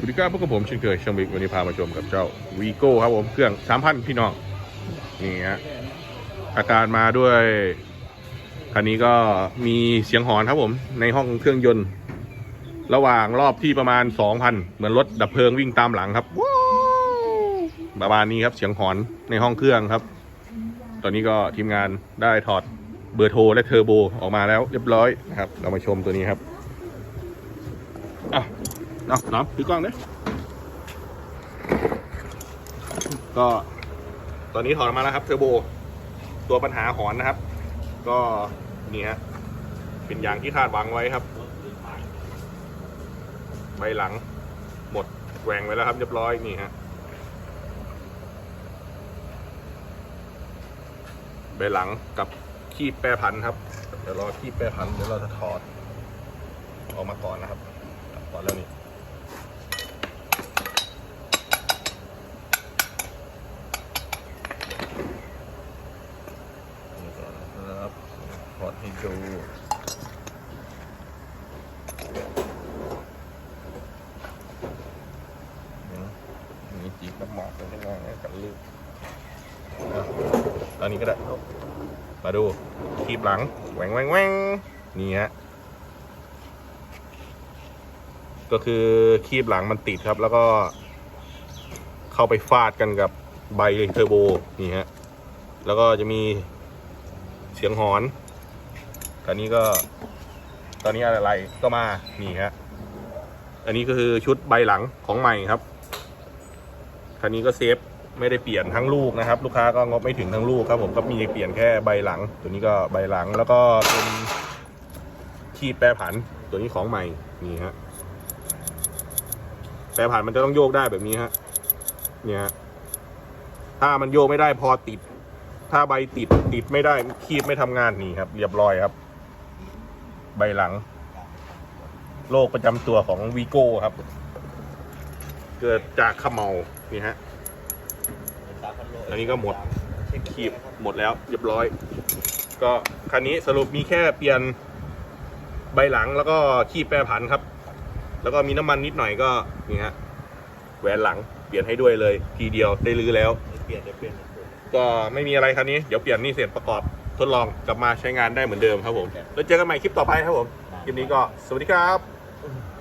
สวัสดีครับพวกบผมเช่นเคยช่างบิ๊กวันนี้พามาชมกับเจ้าวีโก้ครับผมเครื่องสามพันพี่น้องนี่ฮะอาการมาด้วยคันนี้ก็มีเสียงหอนครับผม ในห้องเครื่องยนต์ ระหว่างรอบที่ประมาณ2,000เหมือนรถดับเพลิงวิ่งตามหลังครับว้าประมาณนี้ครับเสียงหอนในห้องเครื่องครับ ตอนนี้ก็ทีมงานได้ถอดเบอร์โทรและเทอร์โบออกมาแล้วเรียบร้อยนะครับ เรามาชมตัวนี้ครับ เนาะน้องถือกล้องเด้ก็ ตอนนี้ถอดออกมาแล้วครับเทอร์โบ ตัวปัญหาหอนนะครับ ก็นี่ฮะเป็นอย่างที่คาดหวังไว้ครับ ใบหลัง หมดแหว่งไว้แล้วครับเรียบร้อยนี่ฮะใบหลังกับคีบแปรพันธ์ครับ เดี๋ยวรอคีบแปรพันธ์เดี๋ยวเราจะถอด ออกมาก่อนนะครับถอดแล้วนี่นี่ก่อนนะครับถอด ให้ดูมีจีบน้ำหมอกเลยที่งานกันลืมอะตอนนี้ก็ได้ มาดูคีบหลังแหวงแหวงแหวงนี่ฮะก็คือคีบหลังมันติดครับ แล้วก็ เข้าไปฟาดกันกับใบเทอร์โบนี่ฮะ แล้วก็จะมีเสียงหอน ตอนนี้ก็ตอนนี้อะไรก็มานี่ฮะอันนี้ก็คือชุดใบหลังของใหม่ครับคันนี้ก็เซฟไม่ได้เปลี่ยนทั้งลูกนะครับ ลูกค้าก็งบไม่ถึงทั้งลูกครับผมก็มีเปลี่ยนแค่ใบหลัง ตัวนี้ก็ใบหลังแล้วก็เป็นขีดแปรผัน ตัวนี้ของใหม่นี่ฮะแปรผันมันจะต้องโยกได้แบบนี้ฮะเนี่ยถ้ามันโยกไม่ได้พอติด ถ้าใบติดติดไม่ได้คีบไม่ทำงานนี่ครับ เรียบร้อยครับ ใบหลัง โรคประจำตัวของวีโก้ครับ เกิดจากขมเมานี่ฮะ อันนี้ก็หมดคีบหมดแล้วเรียบร้อย ก็คันนี้สรุปมีแค่เปลี่ยนใบหลังแล้วก็คีบแปรผันครับ แล้วก็มีน้ำมันนิดหน่อยก็นี่ฮะแหวนหลังเปลี่ยนให้ด้วยเลย ทีเดียวได้รื้อแล้ว เปลี่ยนจะเปลี่ยนก็ไม่มีอะไรคันนี้ เดี๋ยวเปลี่ยนนี่เสร็จประกอบ ทดลองกลับมาใช้งานได้เหมือนเดิมครับผม แล้วเจอกันใหม่คลิปต่อไปครับผม คลิปนี้ก็สวัสดีครับ